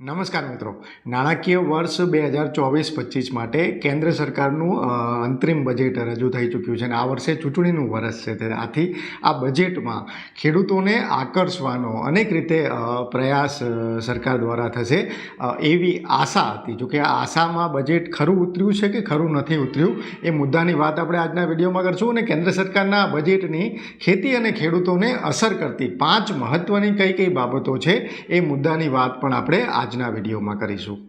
નમસ્કાર મિત્રો. નાણાકીય વર્ષ બે હજાર ચોવીસ પચીસ માટે કેન્દ્ર સરકારનું અંતરિમ બજેટ રજૂ થઈ ચૂક્યું છે અને આ વર્ષે ચૂંટણીનું વર્ષ છે. આથી આ બજેટમાં ખેડૂતોને આકર્ષવાનો અનેક રીતે પ્રયાસ સરકાર દ્વારા થશે. એવી આશા હતી. જોકે આ આશામાં બજેટ ખરું ઉતર્યું છે કે ખરું નથી ઉતર્યું, એ મુદ્દાની વાત આપણે આજના વિડીયોમાં કરશું અને કેન્દ્ર સરકારના બજેટની ખેતી અને ખેડૂતોને અસર કરતી પાંચ મહત્ત્વની કઈ કઈ બાબતો છે એ મુદ્દાની વાત પણ આપણે આજના વિડીયોમાં કરીશું.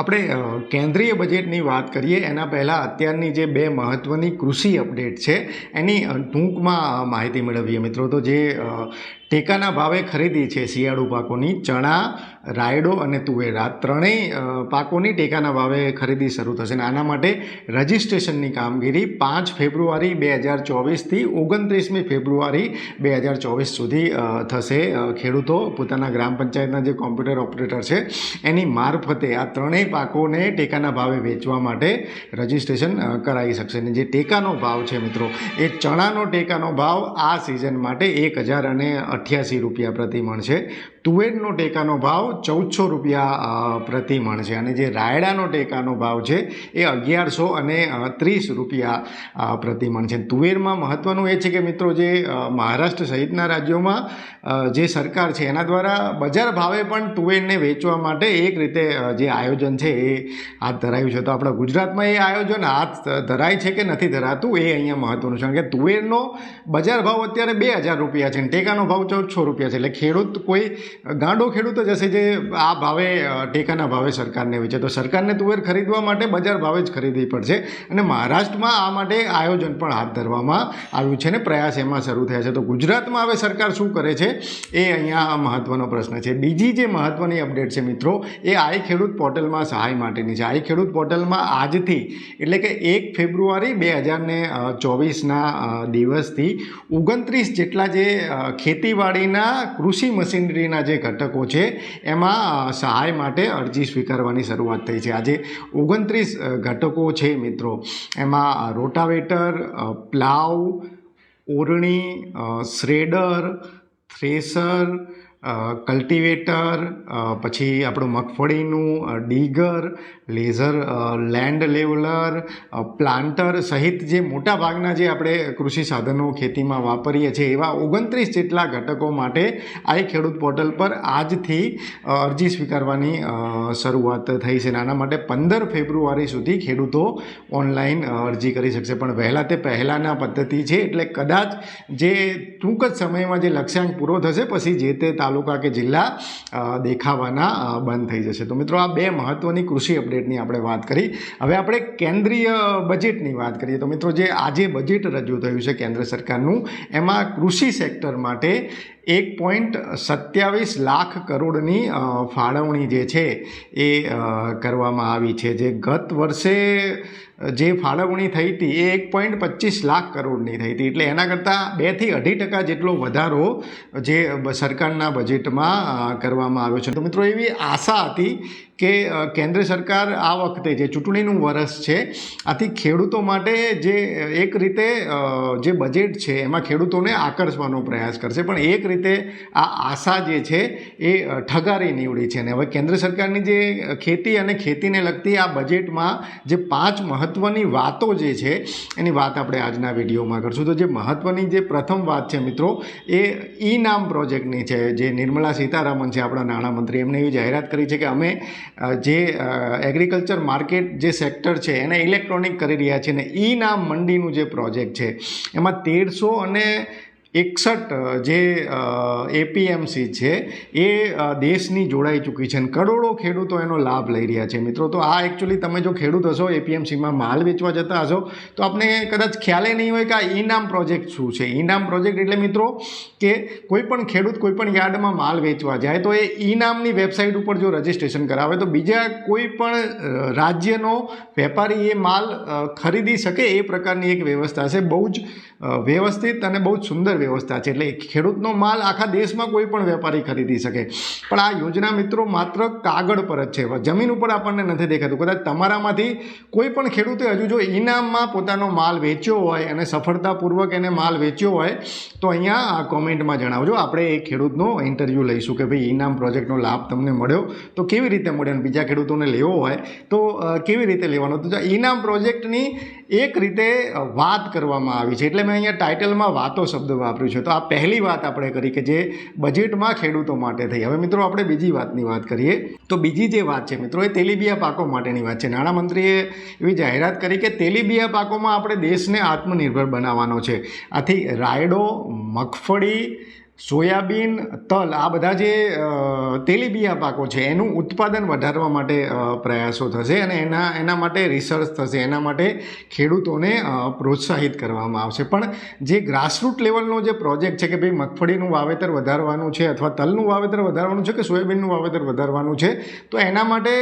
આપણે કેન્દ્રીય બજેટની વાત કરીએ, એના પહેલાં અત્યારની જે બે મહત્ત્વની કૃષિ અપડેટ છે, એની ટૂંકમાં માહિતી મેળવીએ મિત્રો. તો જે ટેકાના ભાવે ખરીદી છે શિયાળુ પાકોની ચણા, રાયડો અને તુવેર. આ ત્રણેય પાકોની ટેકાના ભાવે ખરીદી શરૂ થશે અને આના માટે રજિસ્ટ્રેશનની કામગીરી પાંચ ફેબ્રુઆરી બે હજાર ચોવીસથી ઓગણત્રીસમી ફેબ્રુઆરી બે હજાર ચોવીસ સુધી થશે. ખેડૂતો પોતાના ગ્રામ પંચાયતના જે કોમ્પ્યુટર ઓપરેટર છે, એની મારફતે આ ત્રણેય પાકોને ટેકાના ભાવે વેચવા માટે રજિસ્ટ્રેશન કરાવી શકશે. અને જે ટેકાનો ભાવ છે મિત્રો, એ ચણાનો ટેકાનો ભાવ આ સિઝન માટે એક હજાર અને અઠ્યાસી રૂપિયા પ્રતિ મણ છે. તુવેરનો ટેકાનો ભાવ ચૌદસો રૂપિયા પ્રતિ મણ છે. અને જે રાયડાનો ટેકાનો ભાવ છે એ અગિયારસો અને ત્રીસ રૂપિયા પ્રતિ મણ છે. તુવેરમાં મહત્ત્વનું એ છે કે મિત્રો જે મહારાષ્ટ્ર સહિતના રાજ્યોમાં જે સરકાર છે એના દ્વારા બજાર ભાવે પણ તુવેરને વેચવા માટે એક રીતે જે આયોજન છે એ હાથ ધરાયું છે. તો આપણા ગુજરાતમાં એ આયોજન હાથ ધરાય છે કે નથી ધરાતું એ અહીંયા મહત્ત્વનું છે. કારણ કે તુવેરનો બજાર ભાવ અત્યારે બે હજાર રૂપિયા છે અને ટેકાનો ભાવ ચૌદસો રૂપિયા છે. એટલે ખેડૂત કોઈ ગાંડો ખેડૂત જ હશે જે આ ભાવે ટેકાના ભાવે સરકારને વેચે. તો સરકારને તુવેર ખરીદવા માટે બજાર ભાવે જ ખરીદવી પડશે. અને મહારાષ્ટ્રમાં આ માટે આયોજન પણ હાથ ધરવામાં આવ્યું છે ને પ્રયાસ એમાં શરૂ થયા છે. તો ગુજરાતમાં હવે સરકાર શું કરે છે? એ અહીંયા મહત્ત્વનો પ્રશ્ન છે. બીજી જે મહત્ત્વની અપડેટ છે મિત્રો, એ આઈ ખેડૂત પોર્ટલમાં સહાય માટેની છે. આઈ ખેડૂત પોર્ટલમાં આજથી, એટલે કે એક ફેબ્રુઆરી બે હજારને ચોવીસના દિવસથી, ઓગણત્રીસ જેટલા જે ખેતીવાડીના કૃષિ મશીનરીના જે ઘટકો છે, એમાં સહાય માટે અરજી સ્વીકારવાની શરૂઆત થઈ છે. આજે ઓગણત્રીસ ઘટકો છે મિત્રો. એમાં રોટાવેટર પ્લાવ, ઓરણી શ્રેડર, થ્રેસર કલ્ટિવેટર પછી આપણું મગફળીનું digger laser land leveller planter સહિત જે મોટા ભાગના જે આપણે કૃષિ સાધનો ખેતીમાં વાપરીએ છીએ, એવા ઓગણત્રીસ જેટલા ઘટકો માટે આ એક ખેડૂત પોર્ટલ પર આજથી અરજી સ્વીકારવાની શરૂઆત થઈ છે. આના માટે પંદર ફેબ્રુઆરી સુધી ખેડૂતો ઓનલાઈન અરજી કરી શકશે. પણ વહેલા તે પહેલાંના પદ્ધતિ છે. એટલે કદાચ જે ટૂંક જ સમયમાં જે લક્ષ્યાંક પૂરો થશે, પછી જે તે તાલુકા કે જિલ્લા દેખાવાના બંધ થઈ જશે. તો મિત્રો, આ બે મહત્ત્વની કૃષિ અપડેટની આપણે વાત કરી. હવે આપણે કેન્દ્રીય બજેટની વાત કરીએ તો મિત્રો જે આજે બજેટ રજૂ થયું છે કેન્દ્ર સરકારનું, એમાં કૃષિ સેક્ટર માટે એક પોઈન્ટ સત્યાવીસ લાખ કરોડની ફાળવણી જે છે એ કરવામાં આવી છે. જે ગત વર્ષે જે ફાળવણી થઈ હતી એ એક પોઈન્ટ પચીસ લાખ કરોડની થઈ હતી. એટલે એના કરતાં બેથી અઢી ટકા જેટલો વધારો જે સરકારના બજેટમાં કરવામાં આવ્યો છે. તો મિત્રો એવી આશા હતી કે કેન્દ્ર સરકાર આ વખતે જે ચૂંટણીનું વર્ષ છે, આથી ખેડૂતો માટે જે, એક રીતે જે બજેટ છે એમાં ખેડૂતોને આકર્ષવાનો પ્રયાસ કરશે. પણ એક રીતે આ આશા જે છે એ ઠગારી નીવડી છે. ને હવે કેન્દ્ર સરકારની જે ખેતી અને ખેતીને લગતી આ બજેટમાં જે પાંચ મહત્ત્વની વાતો જે છે, એની વાત આપણે આજના વિડીયોમાં કરશું. તો જે મહત્ત્વની જે પ્રથમ વાત છે મિત્રો, એ ઈ નામ પ્રોજેક્ટની છે. જે નિર્મલા સીતારામન છે, આપણા નાણામંત્રી, એમને એવી જાહેરાત કરી છે કે અમે જે એગ્રીકલ્ચર માર્કેટ જે સેક્ટર છે, એને ઇલેક્ટ્રોનિક કરી રહ્યા છીએ. અને ઈ નામ મંડીનું જે પ્રોજેક્ટ છે, એમાં તેરસો અને એકસઠ જે એપીએમસી છે, એ દેશની જોડાઈ ચૂકી છે અને કરોડો ખેડૂતો એનો લાભ લઈ રહ્યા છે. મિત્રો, તો આ એકચ્યુઅલી તમે જો ખેડૂત હશો એપીએમસીમાં માલ વેચવા જતા હશો, તો આપને કદાચ ખ્યાલે નહીં હોય કે આ ઈનામ પ્રોજેક્ટ શું છે. ઈનામ પ્રોજેક્ટ એટલે મિત્રો કે કોઈ પણ ખેડૂત કોઈ પણ યાર્ડમાં માલ વેચવા જાય, તો એ ઈનામની વેબસાઇટ ઉપર જો રજિસ્ટ્રેશન કરાવે, તો બીજા કોઈ પણ રાજ્યનો વેપારી એ માલ ખરીદી શકે એ પ્રકારની એક વ્યવસ્થા છે. બહુ જ વ્યવસ્થિત અને બહુ જ સુંદર વ્યવસ્થા છે. એટલે ખેડૂતનો માલ આખા દેશમાં કોઈ પણ વેપારી ખરીદી શકે. પણ આ યોજના મિત્રો માત્ર કાગળ પર જ છે. જમીન ઉપર આપણને નથી દેખાતું. કદાચ તમારામાંથી કોઈ પણ ખેડૂતે હજુ જો ઇનામમાં પોતાનો માલ વેચ્યો હોય અને સફળતાપૂર્વક એને માલ વેચ્યો હોય, તો અહીંયા આ કોમેન્ટમાં જણાવજો. આપણે એ ખેડૂતનો ઇન્ટરવ્યૂ લઈશું કે ભાઈ ઇનામ પ્રોજેક્ટનો લાભ તમને મળ્યો. તો કેવી રીતે મળ્યો? અને બીજા ખેડૂતોને લેવો હોય તો કેવી રીતે લેવાનો? તો ઇનામ પ્રોજેક્ટની એક રીતે વાત કરવામાં આવી છે. એટલે મેં અહીંયા ટાઇટલમાં વાતો શબ્દ વાપર્યું છે. તો આ પહેલી વાત આપણે કરી કે જે બજેટમાં ખેડૂતો માટે થઈ. હવે મિત્રો આપણે બીજી વાતની વાત કરીએ. તો બીજી જે વાત છે મિત્રો, એ તેલીબિયા પાકો માટેની વાત છે. નાણામંત્રીએ એવી જાહેરાત કરી કે તેલીબિયા પાકોમાં આપણે દેશને આત્મનિર્ભર બનાવવાનો છે. આથી રાયડો, મગફળી સોયાબીન, તલ, આ બધા જે તેલીબિયા પાકો છે, એનું ઉત્પાદન વધારવા માટે પ્રયાસો થશે અને એના એના માટે રિસર્ચ થશે. એના માટે ખેડૂતોને પ્રોત્સાહિત કરવામાં આવશે. પણ જે ગ્રાસરૂટ લેવલનો જે પ્રોજેક્ટ છે કે ભાઈ મગફળીનું વાવેતર વધારવાનું છે અથવા તલનું વાવેતર વધારવાનું છે કે સોયાબીનનું વાવેતર વધારવાનું છે, તો એના માટે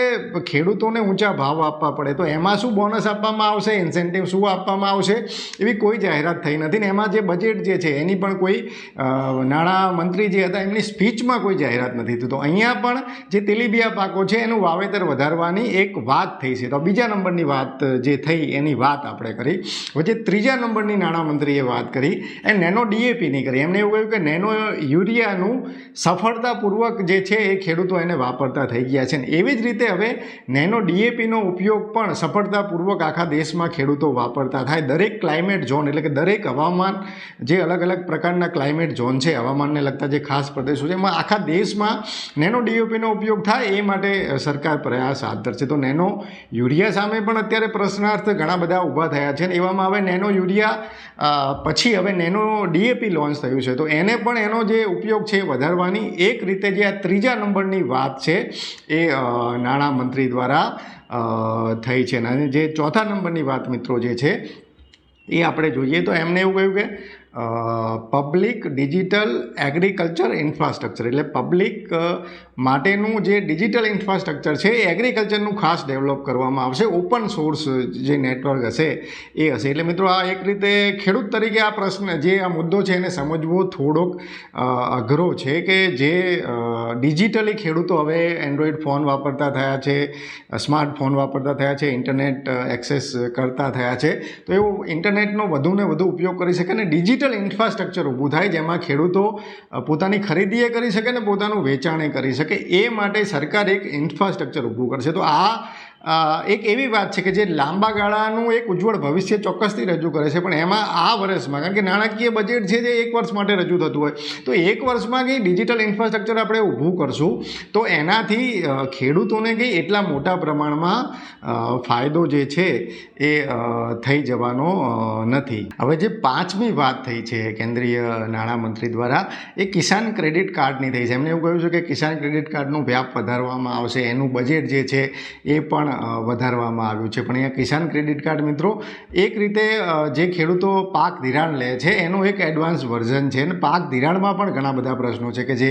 ખેડૂતોને ઊંચા ભાવ આપવા પડે. તો એમાં શું બોનસ આપવામાં આવશે? ઇન્સેન્ટિવ શું આપવામાં આવશે? એવી કોઈ જાહેરાત થઈ નથી ને એમાં જે બજેટ જે છે એની પણ કોઈ નાણાં મંત્રી જે હતા, એમની સ્પીચમાં કોઈ જાહેરાત નથી થતી. અહીંયા પણ જે તેલીબિયા પાકો છે, એનું વાવેતર વધારવાની એક વાત થઈ છે. તો બીજા નંબરની વાત જે થઈ, એની વાત આપણે કરી. પછી ત્રીજા નંબરની નાણામંત્રીએ વાત કરી, એ નેનો ડીએપીની કરી. એમણે એવું કહ્યું કે નેનો યુરિયાનું સફળતાપૂર્વક જે છે, એ ખેડૂતો એને વાપરતા થઈ ગયા છે. ને એવી જ રીતે હવે નેનો ડીએપીનો ઉપયોગ પણ સફળતાપૂર્વક આખા દેશમાં ખેડૂતો વાપરતા થાય. દરેક ક્લાઇમેટ ઝોન એટલે કે દરેક હવામાન જે અલગ અલગ પ્રકારના ક્લાઇમેટ ઝોન છે હવામાનને લગતા જે ખાસ પ્રદેશો છે, એમાં આખા દેશમાં નેનો ડીઓપીનો ઉપયોગ થાય એ માટે સરકાર પ્રયાસ હાથ ધરશે. તો નેનો યુરિયા સામે પણ અત્યારે પ્રશ્નાર્થ ઘણા બધા ઊભા થયા છે ને એવામાં હવે નેનો યુરિયા પછી હવે નેનો ડીએપી લોન્ચ થયું છે. તો એને પણ એનો જે ઉપયોગ છે વધારવાની એક રીતે જે આ ત્રીજા નંબરની વાત છે એ નાણામંત્રી નાણાં મંત્રી દ્વારા થઈ છે. અને જે ચોથા નંબરની વાત મિત્રો જે છે એ આપણે જોઈએ. તો એમને એવું કહ્યું કે પબ્લિક ડિજિટલ એગ્રીકલ્ચર ઇન્ફ્રાસ્ટ્રક્ચર એટલે પબ્લિક માટેનું જે ડિજિટલ ઇન્ફ્રાસ્ટ્રક્ચર છે, એ એગ્રીકલ્ચરનું ખાસ ડેવલપ કરવામાં આવશે. ઓપન સોર્સ જે નેટવર્ક હશે, એ હશે. એટલે મિત્રો, આ એક રીતે ખેડૂત તરીકે આ પ્રશ્ન, જે આ મુદ્દો છે, એને સમજવો થોડોક અઘરો છે કે જે ડિજિટલી ખેડૂતો હવે એન્ડ્રોઈડ ફોન વાપરતા થયા છે સ્માર્ટફોન વાપરતા થયા છે, ઇન્ટરનેટ એક્સેસ કરતા થયા છે, તો એવું ઇન્ટરનેટનો વધુને વધુ ઉપયોગ કરી શકે અને ડિજિટલ ઇન્ફ્રાસ્ટ્રક્ચર ઊભું થાય, જેમાં ખેડૂતો પોતાની ખરીદીએ કરી શકે ને પોતાનું વેચાણે કરી શકે. એ માટે સરકાર એક ઇન્ફ્રાસ્ટ્રક્ચર ઊભું કરશે. તો આ એક એવી વાત છે કે જે લાંબા ગાળાનું એક ઉજ્જવળ ભવિષ્ય ચોક્કસથી રજૂ કરે છે, પણ એમાં આ વર્ષમાં, કારણ કે નાણાકીય બજેટ છે જે એક વર્ષ માટે રજૂ થતું હોય. તો એક વર્ષમાં કંઈ ડિજિટલ ઇન્ફ્રાસ્ટ્રક્ચર આપણે ઊભું કરશું, તો એનાથી ખેડૂતોને કંઈ એટલા મોટા પ્રમાણમાં ફાયદો જે છે એ થઈ જવાનો નથી. હવે જે પાંચમી વાત થઈ છે કેન્દ્રીય નાણામંત્રી દ્વારા, એ કિસાન ક્રેડિટ કાર્ડની થઈ છે. એમણે એવું કહ્યું છે કે કિસાન ક્રેડિટ કાર્ડનું વ્યાપ વધારવામાં આવશે, એનું બજેટ જે છે એ પણ વધારવામાં આવ્યું છે. પણ અહીંયા કિસાન ક્રેડિટ કાર્ડ મિત્રો, એક રીતે જે ખેડૂતો પાક ધિરાણ લે છે, એનું એક એડવાન્સ વર્ઝન છે. અને પાક ધિરાણમાં પણ ઘણા બધા પ્રશ્નો છે કે જે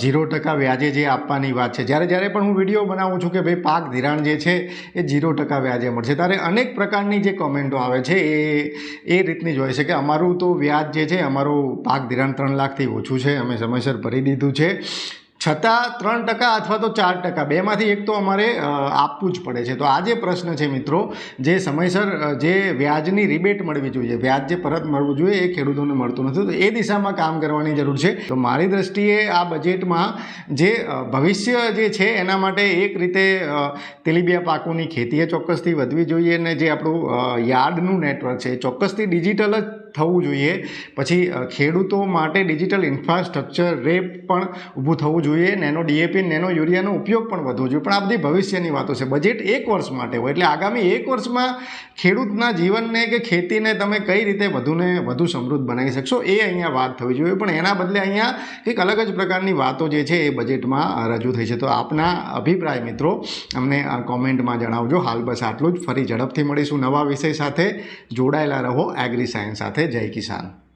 ઝીરો ટકા વ્યાજે જે આપવાની વાત છે. જ્યારે જ્યારે પણ હું વીડિયો બનાવું છું કે ભાઈ પાક ધિરાણ જે છે, એ ઝીરો ટકા વ્યાજે મળશે. ત્યારે અનેક પ્રકારની જે કોમેન્ટો આવે છે, એ એ રીતની જ હોય છે કે અમારું તો વ્યાજ જે છે, અમારું પાક ધિરાણ ત્રણ લાખથી ઓછું છે. અમે સમયસર ભરી દીધું છે. છતાં ત્રણ ટકા અથવા તો ચાર ટકા. બેમાંથી એક તો અમારે આપવું જ પડે છે. તો આ જે પ્રશ્ન છે મિત્રો, જે સમયસર જે વ્યાજની રિબેટ મળવી જોઈએ, વ્યાજ જે પરત મળવું જોઈએ, એ ખેડૂતોને મળતું નથી. તો એ દિશામાં કામ કરવાની જરૂર છે. તો મારી દ્રષ્ટિએ આ બજેટમાં જે ભવિષ્ય જે છે એના માટે એક રીતે તેલીબિયા પાકોની ખેતી એ ચોક્કસથી વધવી જોઈએ અને જે આપણું યાર્ડનું નેટવર્ક છે. ચોક્કસથી ડિજિટલ જ થવું જોઈએ. પછી ખેડૂતો માટે ડિજિટલ ઇન્ફ્રાસ્ટ્રક્ચર રેપ પણ ઊભું થવું જોઈએ. નેનો ડીએપી, નેનો યુરિયાનો ઉપયોગ પણ વધવો જોઈએ. પણ આ બધી ભવિષ્યની વાતો છે. બજેટ એક વર્ષ માટે હોય. એટલે આગામી એક વર્ષમાં ખેડૂતના જીવનને કે ખેતીને તમે કઈ રીતે વધુને વધુ સમૃદ્ધ બનાવી શકશો, એ અહીંયા વાત થવી જોઈએ. પણ એના બદલે અહીંયા કંઈક અલગ જ પ્રકારની વાતો જે છે, એ બજેટમાં રજૂ થઈ છે. તો આપના અભિપ્રાય મિત્રો, અમને કોમેન્ટમાં જણાવજો. હાલ બસ આટલું જ. ફરી ઝડપથી મળીશું નવા વિષય સાથે. જોડાયેલા રહો. એગ્રી સાયન્સ સાથે જય કિસાન.